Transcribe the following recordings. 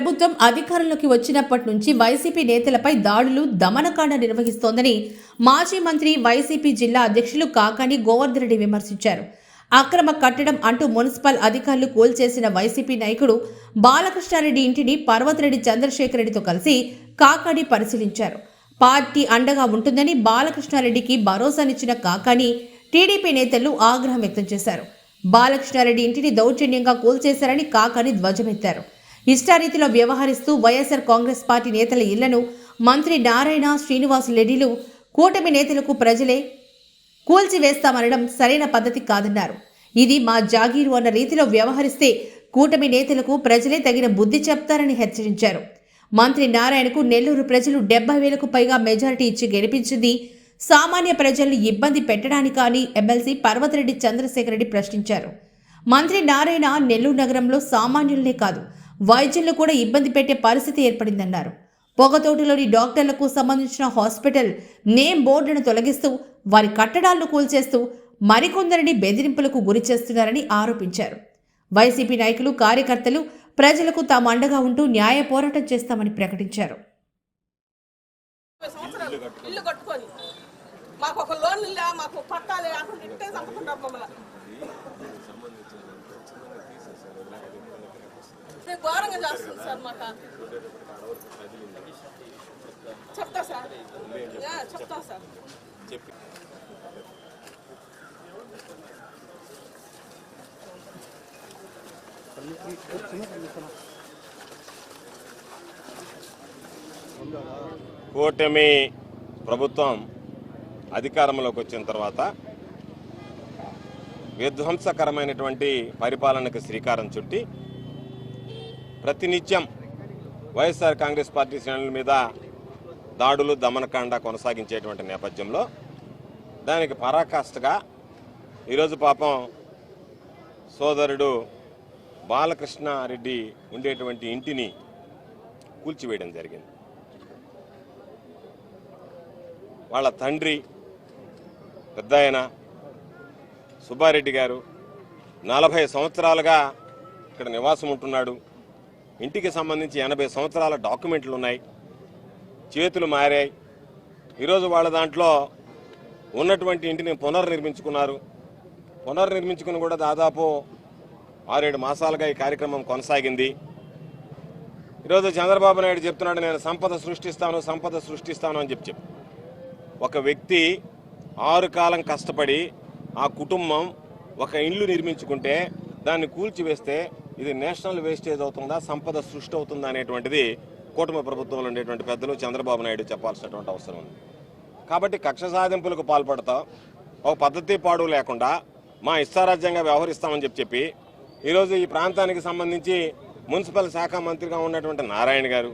ప్రభుత్వం అధికారంలోకి వచ్చినప్పటి నుంచి వైసీపీ నేతలపై దాడులు దమనకాండ నిర్వహిస్తోందని మాజీ మంత్రి వైసీపీ జిల్లా అధ్యక్షులు కాకాని గోవర్ధన్ రెడ్డి విమర్శించారు. అక్రమ కట్టడం అంటూ మున్సిపల్ అధికారులు కూల్చేసిన వైసీపీ నాయకుడు బాలకృష్ణారెడ్డి ఇంటిని పర్వతరెడ్డి చంద్రశేఖర్ రెడ్డితో కలిసి కాకాని పరిశీలించారు. పార్టీ అండగా ఉంటుందని బాలకృష్ణారెడ్డికి భరోసానిచ్చిన కాకాని టీడీపీ నేతలు ఆగ్రహం వ్యక్తం చేశారు. బాలకృష్ణారెడ్డి ఇంటిని దౌర్జన్యంగా కూల్చేశారని కాకాని ధ్వజమెత్తారు. ఇష్టారీతిలో వ్యవహరిస్తూ వైఎస్ఆర్ కాంగ్రెస్ పార్టీ నేతల ఇళ్ళను మంత్రి నారాయణ శ్రీనివాస్ రెడ్డిలు కూటమి నేతలకు ప్రజలే కూల్చివేస్తామనడం సరైన పద్ధతి కాదన్నారు. ఇది మా జాగీరు అన్న రీతిలో వ్యవహరిస్తే కూటమి నేతలకు ప్రజలే తగిన బుద్ధి చెప్తారని హెచ్చరించారు. మంత్రి నారాయణకు నెల్లూరు ప్రజలు డెబ్బై వేలకు పైగా మెజారిటీ ఇచ్చి గెలిపించింది. సామాన్య ప్రజల్ని ఇబ్బంది పెట్టడానికా అని ఎమ్మెల్సీ పర్వతరెడ్డి చంద్రశేఖర్ రెడ్డి ప్రశ్నించారు. మంత్రి నారాయణ నెల్లూరు నగరంలో సామాన్యులనే కాదు వైద్యులను కూడా ఇబ్బంది పెట్టే పరిస్థితి ఏర్పడిందన్నారు. పొగతోటలోని డాక్టర్లకు సంబంధించిన హాస్పిటల్ నేమ్ బోర్డును తొలగిస్తూ వారి కట్టడాలను కూల్చేస్తూ మరికొందరిని బెదిరింపులకు గురి చేస్తున్నారని ఆరోపించారు. వైసీపీ నాయకులు కార్యకర్తలు ప్రజలకు తాము అండగా ఉంటూ న్యాయ పోరాటం చేస్తామని ప్రకటించారు. ఇల్లు కట్టుకొని మాకు ఒక లోన్ ఇలా మాకు పట్టాలి ఇంటే చంపుకుంటారు మమ్మల్ని. మేము ఘోరంగా చేస్తుంది సార్ మాకు. చెప్తా సార్. చెప్తా సార్. కూటమి ప్రభుత్వం అధికారంలోకి వచ్చిన తర్వాత విధ్వంసకరమైనటువంటి పరిపాలనకు శ్రీకారం చుట్టి ప్రతినిత్యం వైఎస్ఆర్ కాంగ్రెస్ పార్టీ శ్రేణుల మీద దాడులు దమనకాండ కొనసాగించేటువంటి నేపథ్యంలో దానికి పరాకాష్ఠగా ఈరోజు పాపం సోదరుడు బాలకృష్ణారెడ్డి ఉండేటువంటి ఇంటిని కూల్చివేయడం జరిగింది. వాళ్ళ తండ్రి పెద్ద ఆయన సుబ్బారెడ్డి గారు నలభై సంవత్సరాలుగా ఇక్కడ నివాసం ఉంటున్నాడు. ఇంటికి సంబంధించి ఎనభై సంవత్సరాల డాక్యుమెంట్లు ఉన్నాయి. చేతులు మారాయి. ఈరోజు వాళ్ళ దాంట్లో ఉన్నటువంటి ఇంటిని పునర్నిర్మించుకున్నారు. పునర్నిర్మించుకుని కూడా దాదాపు ఆరేడు మాసాలుగా ఈ కార్యక్రమం కొనసాగింది. ఈరోజు చంద్రబాబు నాయుడు చెప్తున్నాడు నేను సంపద సృష్టిస్తాను సంపద సృష్టిస్తాను అని చెప్పి చెప్పి. ఒక వ్యక్తి ఆరు కాలం కష్టపడి ఆ కుటుంబం ఒక ఇల్లు నిర్మించుకుంటే దాన్ని కూల్చివేస్తే ఇది నేషనల్ వేస్టేజ్ అవుతుందా? సంపద సృష్టి అవుతుందా? అనేటువంటిది కూటమి ప్రభుత్వంలో ఉండేటువంటి పెద్దలు చంద్రబాబు నాయుడు చెప్పాల్సినటువంటి అవసరం ఉంది. కాబట్టి కక్ష సాధింపులకు పాల్పడతా. ఒక పద్ధతి పాడు లేకుండా మా ఇష్టారాజ్యంగా వ్యవహరిస్తామని చెప్పి చెప్పి ఈరోజు ఈ ప్రాంతానికి సంబంధించి మున్సిపల్ శాఖ మంత్రిగా ఉన్నటువంటి నారాయణ గారు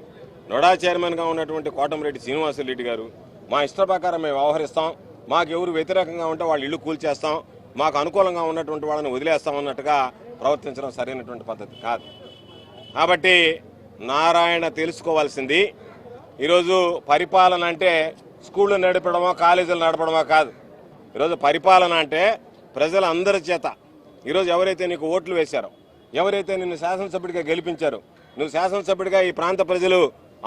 నొడా చైర్మన్గా ఉన్నటువంటి కోటమిరెడ్డి శ్రీనివాసరెడ్డి గారు మా ఇష్ట ప్రకారం మేము వ్యవహరిస్తాం. మాకు ఎవరు వ్యతిరేకంగా ఉంటే వాళ్ళు ఇల్లు కూల్చేస్తాం. మాకు అనుకూలంగా ఉన్నటువంటి వాళ్ళని వదిలేస్తాం అన్నట్టుగా ప్రవర్తించడం సరైనటువంటి పద్ధతి కాదు. కాబట్టి నారాయణ తెలుసుకోవాల్సింది ఈరోజు పరిపాలన అంటే స్కూళ్ళు నడపడమో కాలేజీలు నడపడమో కాదు. ఈరోజు పరిపాలన అంటే ప్రజలందరి చేత. ఈరోజు ఎవరైతే నీకు ఓట్లు వేశారో ఎవరైతే నిన్ను శాసనసభ్యుడిగా గెలిపించారో నువ్వు శాసనసభ్యుడిగా ఈ ప్రాంత ప్రజలు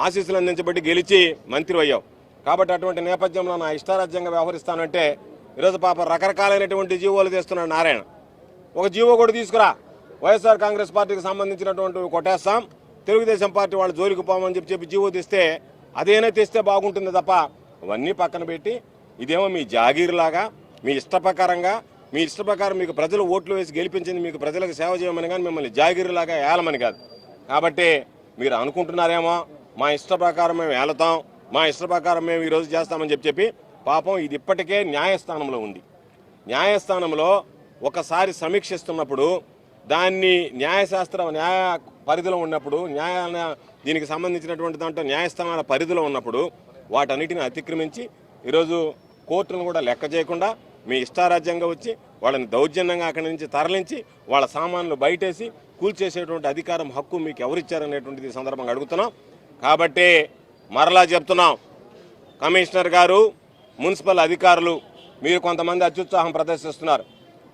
ఆశీస్సులు అందించబట్టి గెలిచి మంత్రి అయ్యావు. కాబట్టి అటువంటి నేపథ్యంలో నా ఇష్టారాజ్యంగా వ్యవహరిస్తానంటే ఈరోజు పాప రకరకాలైనటువంటి జీవోలు చేస్తున్నాడు నారాయణ. ఒక జీవో కూడా తీసుకురా. వైఎస్ఆర్ కాంగ్రెస్ పార్టీకి సంబంధించినటువంటి కొట్టేస్తాం. తెలుగుదేశం పార్టీ వాళ్ళు జోలికి పోమని చెప్పి చెప్పి జీవో తెస్తే అదేనా తెస్తే బాగుంటుంది తప్ప అవన్నీ పక్కన పెట్టి ఇదేమో మీ జాగీర్లాగా మీ ఇష్టప్రకారంగా మీ ఇష్ట ప్రకారం మీకు ప్రజలు ఓట్లు వేసి గెలిపించింది మీకు ప్రజలకు సేవ చేయమని కానీ మిమ్మల్ని జాగీర్లాగా ఏలమని కాదు. కాబట్టి మీరు అనుకుంటున్నారేమో మా ఇష్ట ప్రకారం మేము వెళతాం మా ఇష్ట ప్రకారం మేము ఈరోజు చేస్తామని చెప్పి చెప్పి పాపం ఇది ఇప్పటికే న్యాయస్థానంలో ఉంది. న్యాయస్థానంలో ఒకసారి సమీక్షిస్తున్నప్పుడు దాన్ని న్యాయశాస్త్ర న్యాయ పరిధిలో ఉన్నప్పుడు న్యాయ దీనికి సంబంధించినటువంటి దాంట్లో న్యాయస్థానాల పరిధిలో ఉన్నప్పుడు వాటన్నిటిని అతిక్రమించి ఈరోజు కోర్టును కూడా లెక్క చేయకుండా మీ ఇష్టారాజ్యంగా వచ్చి వాళ్ళని దౌర్జన్యంగా అక్కడి నుంచి తరలించి వాళ్ళ సామాన్లు బయటేసి కూల్చేసేటువంటి అధికారం హక్కు మీకు ఎవరిచ్చారనేటువంటిది సందర్భంగా అడుగుతున్నాం. కాబట్టి మరలా చెప్తున్నాం. కమిషనర్ గారు మున్సిపల్ అధికారులు మీరు కొంతమంది అత్యుత్సాహం ప్రదర్శిస్తున్నారు.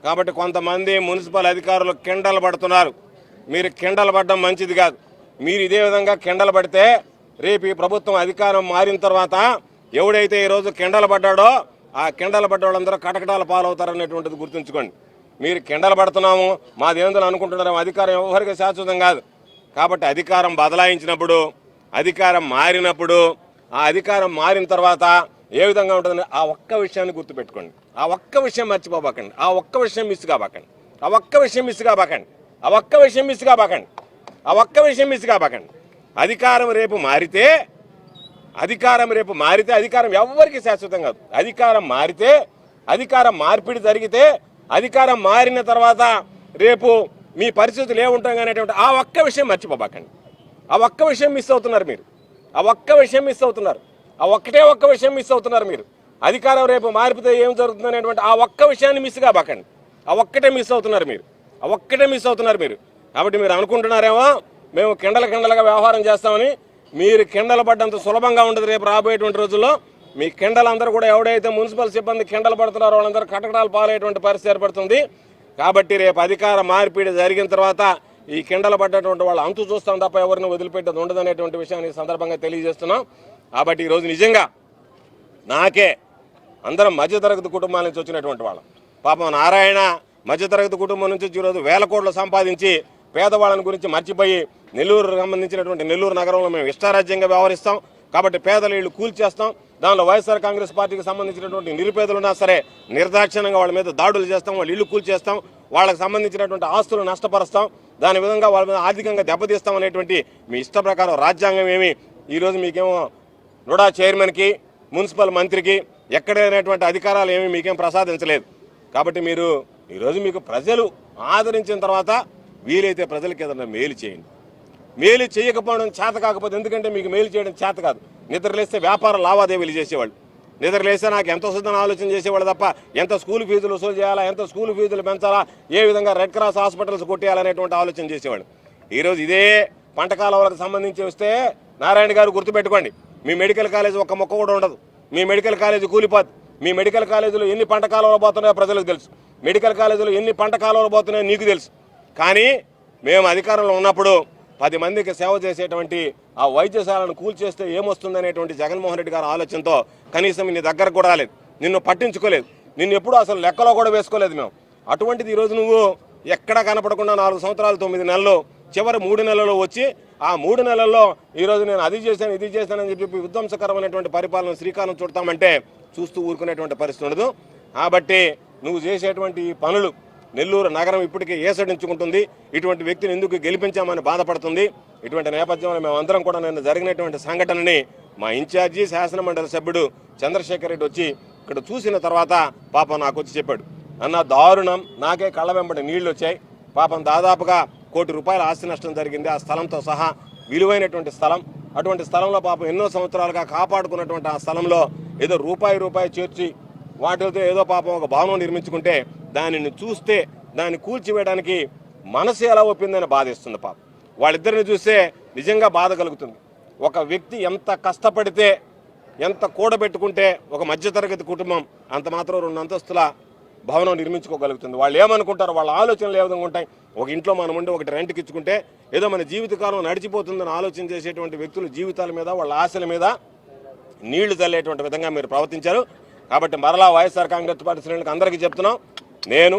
కాబట్టి కొంతమంది మున్సిపల్ అధికారులు కిండలు పడుతున్నారు. మీరు కిండలు పడడం మంచిది కాదు. మీరు ఇదే విధంగా కిండలు పడితే రేపు ఈ ప్రభుత్వం అధికారం మారిన తర్వాత ఎవడైతే ఈరోజు కిండలు పడ్డాడో ఆ కిండలు పడ్డవాళ్ళందరూ కటకటాల పాలవుతారనేటువంటిది గుర్తుంచుకోండి. మీరు కిండలు పడుతున్నాము మా దేవుందులు అనుకుంటున్నాము అధికారం ఎవరికి శాశ్వతం కాదు. కాబట్టి అధికారం బదలాయించినప్పుడు అధికారం మారినప్పుడు ఆ అధికారం మారిన తర్వాత ఏ విధంగా ఉంటుందని ఆ ఒక్క విషయాన్ని గుర్తుపెట్టుకోండి. ఆ ఒక్క విషయం మర్చిపోబాకండి. ఆ ఒక్క విషయం మిస్ కాబాకండి. ఆ ఒక్క విషయం మిస్ కాబాకండి. ఆ ఒక్క విషయం మిస్ కాబాకండి. ఆ ఒక్క విషయం మిస్ కాబాకండి. అధికారం రేపు మారితే అధికారం రేపు మారితే అధికారం ఎవ్వరికి శాశ్వతం కాదు. అధికారం మారితే అధికారం మార్పిడి జరిగితే అధికారం మారిన తర్వాత రేపు మీ పరిస్థితులు ఏముంటాం అనేటువంటి ఆ ఒక్క విషయం మర్చిపోబాకండి. ఆ ఒక్క విషయం మిస్ అవుతున్నారు మీరు. ఆ ఒక్క విషయం మిస్ అవుతున్నారు. ఆ ఒక్కటే ఒక్క విషయం మిస్ అవుతున్నారు మీరు. అధికారం రేపు మారిపోతే ఏం జరుగుతుంది అనేటువంటి ఆ ఒక్క విషయాన్ని మిస్ కాబాకండి ఆ ఒక్కటే మిస్ అవుతున్నారు మీరు. ఆ ఒక్కటే మిస్ అవుతున్నారు మీరు. కాబట్టి మీరు అనుకుంటున్నారేమో మేము కిండల కిండలుగా వ్యవహారం చేస్తామని మీరు కిండలు పడ్డంత సులభంగా ఉండదు రేపు రాబోయేటువంటి రోజుల్లో. మీ కిండలందరూ కూడా ఎవడైతే మున్సిపల్ సిబ్బంది కిండలు పడుతున్నారో వాళ్ళందరూ కటకటాలు పాలయ్యేటువంటి పరిస్థితి ఏర్పడుతుంది. కాబట్టి రేపు అధికార మార్పిడి జరిగిన తర్వాత ఈ కిండలు పడ్డటువంటి వాళ్ళు అంతు చూస్తాం తప్ప ఎవరిని వదిలిపెట్టదు ఉండదనేటువంటి విషయాన్ని సందర్భంగా తెలియజేస్తున్నాం. కాబట్టి ఈరోజు నిజంగా నాకే అందరం మధ్యతరగతి కుటుంబాల నుంచి వచ్చినటువంటి వాళ్ళం. పాపం నారాయణ మధ్యతరగతి కుటుంబం నుంచి ఈరోజు వేల కోట్లు సంపాదించి పేదవాళ్ళని గురించి మర్చిపోయి నెల్లూరు సంబంధించినటువంటి నెల్లూరు నగరంలో మేము ఇష్టారాజ్యంగా వ్యవహరిస్తాం. కాబట్టి పేదల వీళ్ళు కూల్చేస్తాం. దానిలో వైఎస్ఆర్ కాంగ్రెస్ పార్టీకి సంబంధించినటువంటి నిరుపేదలు ఉన్నా సరే నిర్దాక్షిణ్యంగా వాళ్ళ మీద దాడులు చేస్తాం వాళ్ళ ఇల్లు కూల్చేస్తాం వాళ్ళకి సంబంధించినటువంటి ఆస్తులు నష్టపరుస్తాం. దాని విధంగా వాళ్ళ మీద ఆర్థికంగా దెబ్బతీస్తాం అనేటువంటి మీ ఇష్ట ప్రకారం రాజ్యాంగం ఏమి? ఈరోజు మీకేమో నుడా చైర్మన్కి మున్సిపల్ మంత్రికి ఎక్కడైనటువంటి అధికారాలు ఏమీ మీకేం ప్రసాదించలేదు. కాబట్టి మీరు ఈరోజు మీకు ప్రజలు ఆదరించిన తర్వాత వీలైతే ప్రజలకి ఏదైనా మేలు చేయండి. మేలు చేయకపోవడం చేత కాకపోతే ఎందుకంటే మీకు మేలు చేయడం చేత కాదు. నిద్రలేస్తే వ్యాపార లావాదేవీలు చేసేవాళ్ళు. నిద్రలేస్తే నాకు ఎంత వస్తుందని ఆలోచన చేసేవాళ్ళు తప్ప ఎంత స్కూల్ ఫీజులు వసూలు చేయాలా ఎంత స్కూల్ ఫీజులు పెంచాలా ఏ విధంగా రెడ్ క్రాస్ హాస్పిటల్స్ కొట్టేయాలనేటువంటి ఆలోచన చేసేవాళ్ళు ఈరోజు ఇదే పంట కాలువలకు సంబంధించి వస్తే నారాయణ గారు గుర్తుపెట్టుకోండి మీ మెడికల్ కాలేజ్ ఒక్క మొక్క కూడా ఉండదు. మీ మెడికల్ కాలేజీ కూలిపోద్ది మీ మెడికల్ కాలేజీలో ఎన్ని పంట కాలువలు పోతున్నాయో ప్రజలకు తెలుసు. మెడికల్ కాలేజీలో ఎన్ని పంట కాలువలు పోతున్నాయో నీకు తెలుసు. కానీ మేము అధికారంలో ఉన్నప్పుడు పది మందికి సేవ చేసేటువంటి ఆ వైద్యశాలను కూల్చేస్తే ఏమొస్తుందనేటువంటి జగన్మోహన్ రెడ్డి గారి ఆలోచనతో కనీసం నీ దగ్గర కూడా రాలేదు. నిన్ను పట్టించుకోలేదు. నిన్ను ఎప్పుడూ అసలు లెక్కలో కూడా వేసుకోలేదు మేము. అటువంటిది ఈరోజు నువ్వు ఎక్కడా కనపడకుండా నాలుగు సంవత్సరాలు తొమ్మిది నెలలు చివరి మూడు నెలల్లో వచ్చి ఆ మూడు నెలల్లో ఈరోజు నేను అది చేశాను ఇది చేశానని చెప్పి విధ్వంసకరమైనటువంటి పరిపాలన శ్రీకారం చుడతామంటే చూస్తూ ఊరుకునేటువంటి పరిస్థితి ఉండదు. కాబట్టి నువ్వు చేసేటువంటి పనులు నెల్లూరు నగరం ఇప్పటికే ఏసడించుకుంటుంది. ఇటువంటి వ్యక్తిని ఎందుకు గెలిపించామని బాధపడుతుంది. ఇటువంటి నేపథ్యంలో మేమందరం కూడా నిన్న జరిగినటువంటి సంఘటనని మా ఇన్ఛార్జి శాసనమండలి సభ్యుడు చంద్రశేఖర్ రెడ్డి వచ్చి ఇక్కడ చూసిన తర్వాత పాపం నాకు వచ్చి చెప్పాడు. అన్న దారుణం. నాకే కళ్ళ వెంబడి నీళ్ళు వచ్చాయి. పాపం దాదాపుగా కోటి రూపాయల ఆస్తి నష్టం జరిగింది. ఆ స్థలంతో సహా విలువైనటువంటి స్థలం. అటువంటి స్థలంలో పాపం ఎన్నో సంవత్సరాలుగా కాపాడుకున్నటువంటి ఆ స్థలంలో ఏదో రూపాయి రూపాయి చేర్చి వాటితో ఏదో పాపం ఒక భవనం నిర్మించుకుంటే దానిని చూస్తే దాన్ని కూల్చివేయడానికి మనసు ఎలా ఒప్పిందని బాధిస్తుంది పాప. వాళ్ళిద్దరిని చూస్తే నిజంగా బాధ కలుగుతుంది. ఒక వ్యక్తి ఎంత కష్టపడితే ఎంత కూడబెట్టుకుంటే ఒక మధ్యతరగతి కుటుంబం అంత మాత్రం రెండు అంతస్తుల భవనం నిర్మించుకోగలుగుతుంది. వాళ్ళు ఏమనుకుంటారు వాళ్ళ ఆలోచనలు ఏ విధంగా ఉంటాయి ఒక ఇంట్లో మనం ఉండి ఒకటి రెంట్కి ఇచ్చుకుంటే ఏదో మన జీవితకాలం నడిచిపోతుందని ఆలోచన చేసేటువంటి వ్యక్తుల జీవితాల మీద వాళ్ళ ఆశల మీద నీళ్ళు చల్లేటువంటి విధంగా మీరు ప్రవర్తించారు. కాబట్టి మరలా వైఎస్ఆర్ కాంగ్రెస్ పార్టీ శ్రేణులకు అందరికీ చెప్తున్నాం. నేను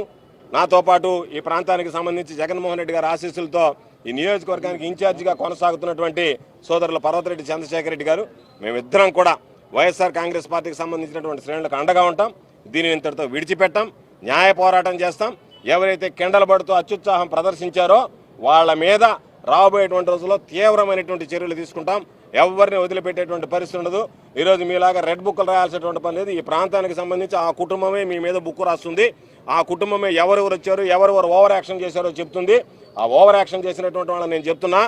నాతో పాటు ఈ ప్రాంతానికి సంబంధించి జగన్మోహన్ రెడ్డి గారి ఆశీస్సులతో ఈ నియోజకవర్గానికి ఇన్ఛార్జిగా కొనసాగుతున్నటువంటి సోదరులు పర్వతరెడ్డి చంద్రశేఖర్ రెడ్డి గారు మేమిద్దరం కూడా వైఎస్ఆర్ కాంగ్రెస్ పార్టీకి సంబంధించినటువంటి శ్రేణులకు అండగా ఉంటాం. దీనిని ఇంతటితో విడిచిపెట్టాం. న్యాయ పోరాటం చేస్తాం. ఎవరైతే కెండలు పడుతూ అత్యుత్సాహం ప్రదర్శించారో వాళ్ళ మీద రాబోయేటువంటి రోజుల్లో తీవ్రమైనటువంటి చర్యలు తీసుకుంటాం. ఎవరిని వదిలిపెట్టేటువంటి పరిస్థితి ఉండదు. ఈరోజు మీలాగా రెడ్ బుక్లు రాయాల్సినటువంటి పని లేదు. ఈ ప్రాంతానికి సంబంధించి ఆ కుటుంబమే మీ మీద బుక్ రాస్తుంది. ఆ కుటుంబమే ఎవరెవరు వచ్చారు ఎవరెవరు ఓవర్ యాక్షన్ చేశారో చెప్తుంది. ఆ ఓవర్ యాక్షన్ చేసినటువంటి వాళ్ళని నేను చెప్తున్నా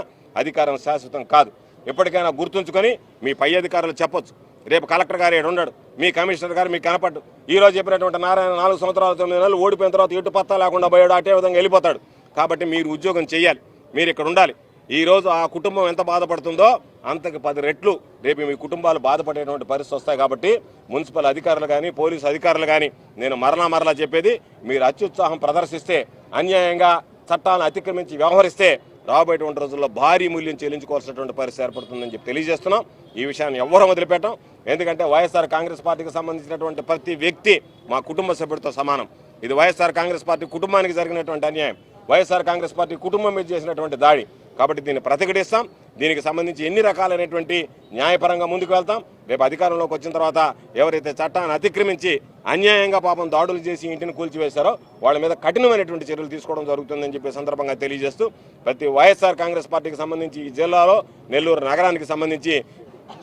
అధికారం శాశ్వతం కాదు. ఎప్పటికైనా గుర్తుంచుకొని మీ పై అధికారులు చెప్పొచ్చు. రేపు కలెక్టర్ గారు ఇక్కడ ఉండడు మీ కమిషనర్ గారు మీకు కనపడ్డు. ఈ రోజు చెప్పినటువంటి నారాయణ నాలుగు సంవత్సరాల తొమ్మిది నెలలు ఓడిపోయిన తర్వాత ఎటు పత్తా లేకుండా పోయాడు అటే విధంగా వెళ్ళిపోతాడు. కాబట్టి మీరు ఉద్యోగం చేయాలి మీరు ఇక్కడ ఉండాలి. ఈ రోజు ఆ కుటుంబం ఎంత బాధపడుతుందో అంతకు పది రెట్లు రేపు మీ కుటుంబాలు బాధపడేటువంటి పరిస్థితి వస్తాయి కాబట్టి మున్సిపల్ అధికారులు కానీ పోలీసు అధికారులు కానీ నేను మరలా మరలా చెప్పేది మీరు అత్యుత్సాహం ప్రదర్శిస్తే అన్యాయంగా చట్టాలను అతిక్రమించి వ్యవహరిస్తే రాబోయేటువంటి రోజుల్లో భారీ మూల్యం చెల్లించుకోవాల్సినటువంటి పరిస్థితి ఏర్పడుతుందని చెప్పి తెలియజేస్తున్నాం. ఈ విషయాన్ని ఎవ్వరూ వదిలిపెట్టం. ఎందుకంటే వైఎస్ఆర్ కాంగ్రెస్ పార్టీకి సంబంధించినటువంటి ప్రతి వ్యక్తి మా కుటుంబ సభ్యుడితో సమానం. ఇది వైఎస్ఆర్ కాంగ్రెస్ పార్టీ కుటుంబానికి జరిగినటువంటి అన్యాయం. వైఎస్ఆర్ కాంగ్రెస్ పార్టీ కుటుంబం మీద చేసినటువంటి దాడి. కాబట్టి దీన్ని ప్రతిఘటిస్తాం. దీనికి సంబంధించి ఎన్ని రకాలైనటువంటి న్యాయపరంగా ముందుకు వెళ్తాం. రేపు అధికారంలోకి వచ్చిన తర్వాత ఎవరైతే చట్టాన్ని అతిక్రమించి అన్యాయంగా పాపం దాడులు చేసి ఇంటిని కూల్చివేశారో వాళ్ళ మీద కఠినమైనటువంటి చర్యలు తీసుకోవడం జరుగుతుందని చెప్పే సందర్భంగా తెలియజేస్తూ ప్రతి వైఎస్ఆర్ కాంగ్రెస్ పార్టీకి సంబంధించి ఈ జిల్లాలో నెల్లూరు నగరానికి సంబంధించి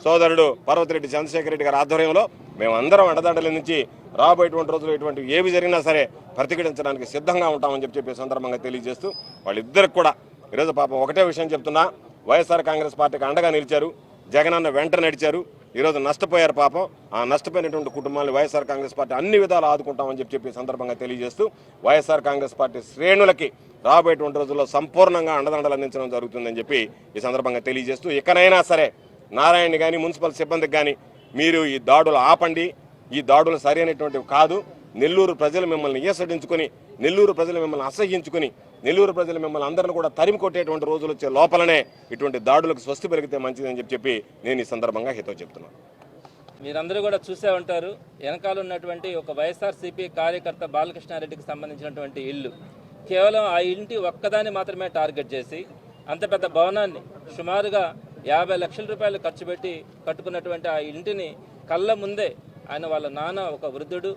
సోదరుడు పర్వతిరెడ్డి చంద్రశేఖర రెడ్డి గారి ఆధ్వర్యంలో మేమందరం అండదండల నుంచి రాబోయేటువంటి రోజులు ఇటువంటి ఏవి జరిగినా సరే ప్రతిఘటించడానికి సిద్ధంగా ఉంటామని చెప్పి చెప్పే సందర్భంగా తెలియజేస్తూ వాళ్ళిద్దరికి కూడా ఈరోజు పాపం ఒకటే విషయం చెప్తున్నా. వైఎస్ఆర్ కాంగ్రెస్ పార్టీకి అండగా నిలిచారు. జగనన్న వెంట నడిచారు. ఈరోజు నష్టపోయారు పాపం. ఆ నష్టపోయినటువంటి కుటుంబాన్ని వైఎస్ఆర్ కాంగ్రెస్ పార్టీ అన్ని విధాలు ఆదుకుంటామని చెప్పి చెప్పి సందర్భంగా తెలియజేస్తూ వైఎస్ఆర్ కాంగ్రెస్ పార్టీ శ్రేణులకి రాబోయేటువంటి రోజుల్లో సంపూర్ణంగా అండదండలు అందించడం జరుగుతుందని చెప్పి ఈ సందర్భంగా తెలియజేస్తూ ఇకనైనా సరే నారాయణ కానీ మున్సిపల్ సిబ్బందికి కానీ మీరు ఈ దాడులు ఆపండి. ఈ దాడులు సరైనటువంటివి కాదు. నెల్లూరు ప్రజలు మిమ్మల్ని ఈసడించుకొని నెల్లూరు ప్రజలు మిమ్మల్ని అసహ్యించుకొని నెల్లూరు ప్రజలు మిమ్మల్ని అందరిని కూడా తరిమి కొట్టేటువంటి రోజులు వచ్చే లోపలనే ఇటువంటి దాడులకు స్వస్తి పెరిగితే మంచిదని చెప్పి చెప్పి నేను ఈ సందర్భంగా హితో చెప్తున్నాను. మీరందరూ కూడా చూసే ఉంటారు వెనకాల ఉన్నటువంటి ఒక వైఎస్ఆర్సీపీ కార్యకర్త బాలకృష్ణారెడ్డికి సంబంధించినటువంటి ఇల్లు. కేవలం ఆ ఇంటి ఒక్కదాన్ని మాత్రమే టార్గెట్ చేసి అంత పెద్ద భవనాన్ని సుమారుగా యాభై లక్షల రూపాయలు ఖర్చు పెట్టి కట్టుకున్నటువంటి ఆ ఇంటిని కళ్ళ ముందే ఆయన వాళ్ళ నాన్న ఒక వృద్ధుడు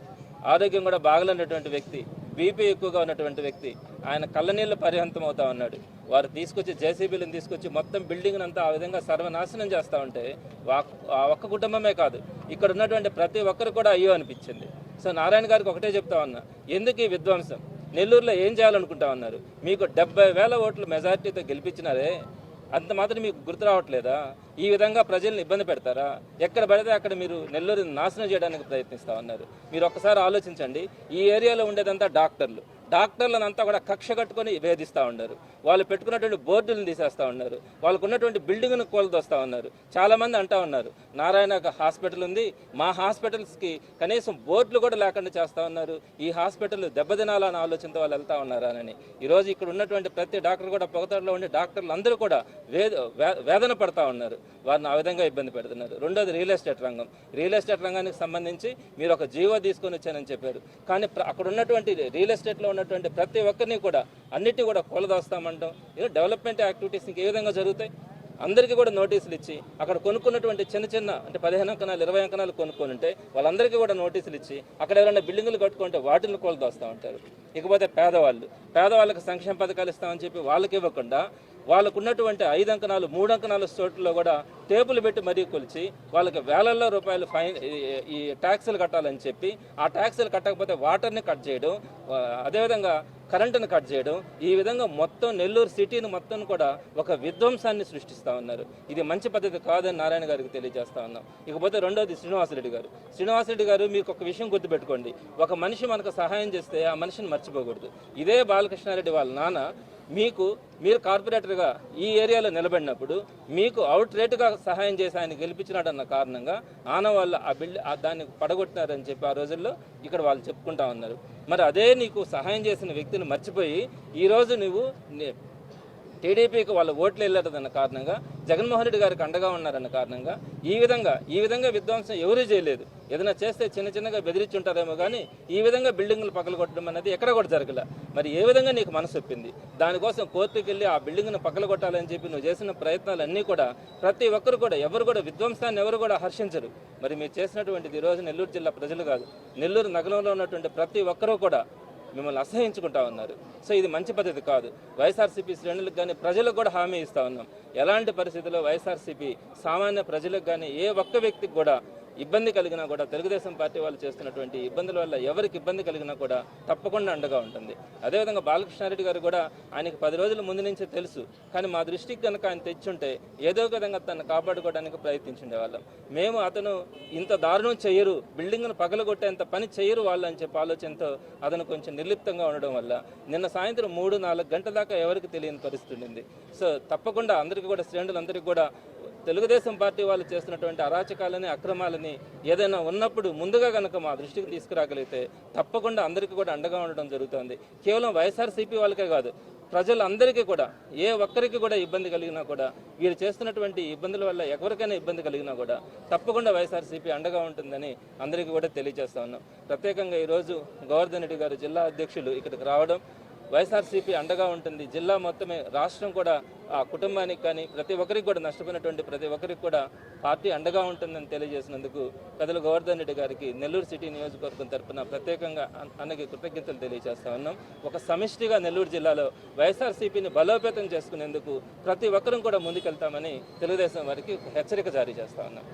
ఆరోగ్యం కూడా బాగలేనటువంటి వ్యక్తి. బీపీ ఎక్కువగా ఉన్నటువంటి వ్యక్తి ఆయన కళ్ళనీళ్ళు పరిహంతం అవుతా ఉన్నాడు. వారు తీసుకొచ్చి జేసీబీలను తీసుకొచ్చి మొత్తం బిల్డింగ్ అంతా ఆ విధంగా సర్వనాశనం చేస్తూ ఉంటే వా- ఆ ఒక్క కుటుంబమే కాదు ఇక్కడ ఉన్నటువంటి ప్రతి ఒక్కరు కూడా అయ్యో అనిపించింది. సో నారాయణ గారికి ఒకటే చెప్తా ఉన్నా ఎందుకు ఈ విధ్వంసం? నెల్లూరులో ఏం చేయాలనుకుంటా ఉన్నారు? మీకు డెబ్బై వేల ఓట్లు మెజార్టీతో గెలిపించినారే అంత మాత్రం మీకు గుర్తు రావట్లేదా? ఈ విధంగా ప్రజల్ని ఇబ్బంది పెడతారా? ఎక్కడ పడితే అక్కడ మీరు నెల్లూరుని నాశనం చేయడానికి ప్రయత్నిస్తా ఉన్నారు. మీరు ఒక్కసారి ఆలోచించండి. ఈ ఏరియాలో ఉండేదంతా డాక్టర్లు. డాక్టర్లను అంతా కూడా కక్ష కట్టుకొని వేధిస్తూ ఉన్నారు. వాళ్ళు పెట్టుకున్నటువంటి బోర్డులను తీసేస్తూ ఉన్నారు. వాళ్ళకు ఉన్నటువంటి బిల్డింగ్ను కోల్దొస్తూ ఉన్నారు. చాలామంది అంటా ఉన్నారు నారాయణ హాస్పిటల్ ఉంది మా హాస్పిటల్స్కి కనీసం బోర్డులు కూడా లేకుండా చేస్తూ ఉన్నారు. ఈ హాస్పిటల్ దెబ్బతినాలన్న ఆలోచనతో వాళ్ళు వెళ్తా ఉన్నారని ఈరోజు ఇక్కడ ఉన్నటువంటి ప్రతి డాక్టర్ కూడా పొగతలో ఉండే డాక్టర్లు అందరూ కూడా వేద వేదన పడతా ఉన్నారు. వారిని ఆ విధంగా ఇబ్బంది పెడుతున్నారు. రెండోది రియల్ ఎస్టేట్ రంగం. రియల్ ఎస్టేట్ రంగానికి సంబంధించి మీరు ఒక జీవో తీసుకొని వచ్చానని చెప్పారు. కానీ అక్కడ ఉన్నటువంటి రియల్ ఎస్టేట్లో ఉన్నటువంటి ప్రతి ఒక్కరిని కూడా అన్నిటి కూడా కూలదోస్తామంటాం. ఏదో డెవలప్మెంట్ యాక్టివిటీస్ ఇంకే విధంగా జరుగుతాయి. అందరికీ కూడా నోటీసులు ఇచ్చి అక్కడ కొనుక్కున్నటువంటి చిన్న చిన్న అంటే పదిహేను అంకణాలు ఇరవై అంకణాలు కొనుక్కొని ఉంటే వాళ్ళందరికీ కూడా నోటీసులు ఇచ్చి అక్కడ ఎవరైనా బిల్డింగులు కట్టుకుంటే వాటిని కోల్దోస్తూ ఉంటారు ఇకపోతే పేదవాళ్ళు. పేదవాళ్ళకి సంక్షేమ పథకాలు ఇస్తామని చెప్పి వాళ్ళకి ఇవ్వకుండా వాళ్ళకు ఉన్నటువంటి ఐదు అంకణాలు మూడు అంకణాల చోట్లలో కూడా టేబుల్ పెట్టి మరీ కొలిచి వాళ్ళకి వేలల్లో రూపాయలు ఫైన్ ఈ- ట్యాక్సులు కట్టాలని చెప్పి ఆ ట్యాక్సులు కట్టకపోతే వాటర్ని కట్ చేయడం అదేవిధంగా కరెంటును కట్ చేయడం ఈ విధంగా మొత్తం నెల్లూరు సిటీని మొత్తం కూడా ఒక విధ్వంసాన్ని సృష్టిస్తూ ఉన్నారు. ఇది మంచి పద్ధతి కాదని నారాయణ గారికి తెలియజేస్తా ఉన్నాం. ఇకపోతే రెండోది శ్రీనివాసరెడ్డి గారు. శ్రీనివాసరెడ్డి గారు మీకు ఒక విషయం గుర్తుపెట్టుకోండి. ఒక మనిషి మనకు సహాయం చేస్తే ఆ మనిషిని మర్చిపోకూడదు. ఇదే బాలకృష్ణారెడ్డి వాళ్ళ నాన్న మీకు మీరు కార్పొరేటర్గా ఈ ఏరియాలో నిలబడినప్పుడు మీకు అవుట్ రేటుగా సహాయం చేసి ఆయన గెలిపించినాడన్న కారణంగా ఆనవాళ్ళు ఆ బిల్డ్ ఆ దాన్ని పడగొట్టినారని చెప్పి ఆ రోజుల్లో ఇక్కడ వాళ్ళు చెప్పుకుంటా ఉన్నారు. మరి అదే నీకు సహాయం చేసిన వ్యక్తిని మర్చిపోయి ఈరోజు నువ్వు టీడీపీకి వాళ్ళ ఓట్లు వెళ్ళేటదన్న కారణంగా జగన్మోహన్ రెడ్డి గారికి అండగా ఉన్నారన్న కారణంగా ఈ విధంగా ఈ విధంగా విధ్వంసం ఎవరూ చేయలేదు. ఏదైనా చేస్తే చిన్న చిన్నగా బెదిరించి ఉంటారేమో కానీ ఈ విధంగా బిల్డింగ్లు పగలగొట్టడం అనేది ఎక్కడ కూడా జరగల. మరి ఏ విధంగా నీకు మనసు ఒప్పింది? దానికోసం కోర్టుకి వెళ్ళి ఆ బిల్డింగ్ను పగలగొట్టాలని చెప్పి నువ్వు చేసిన ప్రయత్నాలన్నీ కూడా ప్రతి ఒక్కరు కూడా ఎవరు కూడా విధ్వంసాన్ని ఎవరు కూడా హర్షించరు. మరి మీరు చేసినటువంటిది ఈరోజు రోజు నెల్లూరు జిల్లా ప్రజలు కాదు. నెల్లూరు నగరంలో ఉన్నటువంటి ప్రతి ఒక్కరూ కూడా మిమ్మల్ని అసహించుకుంటా ఉన్నారు. సో ఇది మంచి పద్ధతి కాదు. వైఎస్ఆర్సీపీ శ్రేణులకు కానీ ప్రజలకు కూడా హామీ ఇస్తా ఉన్నాం. ఎలాంటి పరిస్థితుల్లో వైఎస్ఆర్సీపీ సామాన్య ప్రజలకు కానీ ఏ ఒక్క వ్యక్తికి కూడా ఇబ్బంది కలిగినా కూడా తెలుగుదేశం పార్టీ వాళ్ళు చేస్తున్నటువంటి ఇబ్బందుల వల్ల ఎవరికి ఇబ్బంది కలిగినా కూడా తప్పకుండా అండగా ఉంటుంది. అదేవిధంగా బాలకృష్ణారెడ్డి గారు కూడా ఆయనకి పది రోజుల ముందు నుంచే తెలుసు. కానీ మా దృష్టికి కనుక ఆయన తెచ్చుంటే ఏదో ఒక విధంగా తను కాపాడుకోవడానికి ప్రయత్నించుండే వాళ్ళం మేము అతను ఇంత దారుణం చేయరు బిల్డింగ్ను పగలగొట్టేంత పని చేయరు వాళ్ళు అని చెప్పి ఆలోచనతో అతను కొంచెం నిర్లిప్తంగా ఉండడం వల్ల నిన్న సాయంత్రం మూడు నాలుగు గంటల దాకా ఎవరికి తెలియని పరిస్థితి ఉండింది. సో తప్పకుండా అందరికీ కూడా శ్రేణులందరికీ కూడా తెలుగుదేశం పార్టీ వాళ్ళు చేస్తున్నటువంటి అరాచకాలని అక్రమాలని ఏదైనా ఉన్నప్పుడు ముందుగా కనుక మా దృష్టికి తీసుకురాగలిగితే తప్పకుండా అందరికీ కూడా అండగా ఉండడం జరుగుతుంది. కేవలం వైఎస్ఆర్సీపీ వాళ్ళకే కాదు ప్రజలందరికీ కూడా ఏ ఒక్కరికి కూడా ఇబ్బంది కలిగినా కూడా వీరు చేస్తున్నటువంటి ఇబ్బందుల వల్ల ఎవరికైనా ఇబ్బంది కలిగినా కూడా తప్పకుండా వైఎస్ఆర్సీపీ అండగా ఉంటుందని అందరికీ కూడా తెలియజేస్తా ఉన్నాం. ప్రత్యేకంగా ఈరోజు గోవర్ధన్ రెడ్డి గారు జిల్లా అధ్యక్షులు ఇక్కడికి రావడం వైఎస్ఆర్సీపీ అండగా ఉంటుంది. జిల్లా మొత్తమే రాష్ట్రం కూడా ఆ కుటుంబానికి కానీ ప్రతి ఒక్కరికి కూడా నష్టపోయినటువంటి ప్రతి ఒక్కరికి కూడా పార్టీ అండగా ఉంటుందని తెలియజేసినందుకు పెద్దలు గోవర్ధన్ రెడ్డి గారికి నెల్లూరు సిటీ నియోజకవర్గం తరఫున ప్రత్యేకంగా అన్నకి కృతజ్ఞతలు తెలియజేస్తా ఉన్నాం. ఒక సమిష్టిగా నెల్లూరు జిల్లాలో వైఎస్ఆర్సీపీని బలోపేతం చేసుకునేందుకు ప్రతి ఒక్కరూ కూడా ముందుకెళ్తామని తెలుగుదేశం వారికి హెచ్చరిక జారీ చేస్తా ఉన్నాం.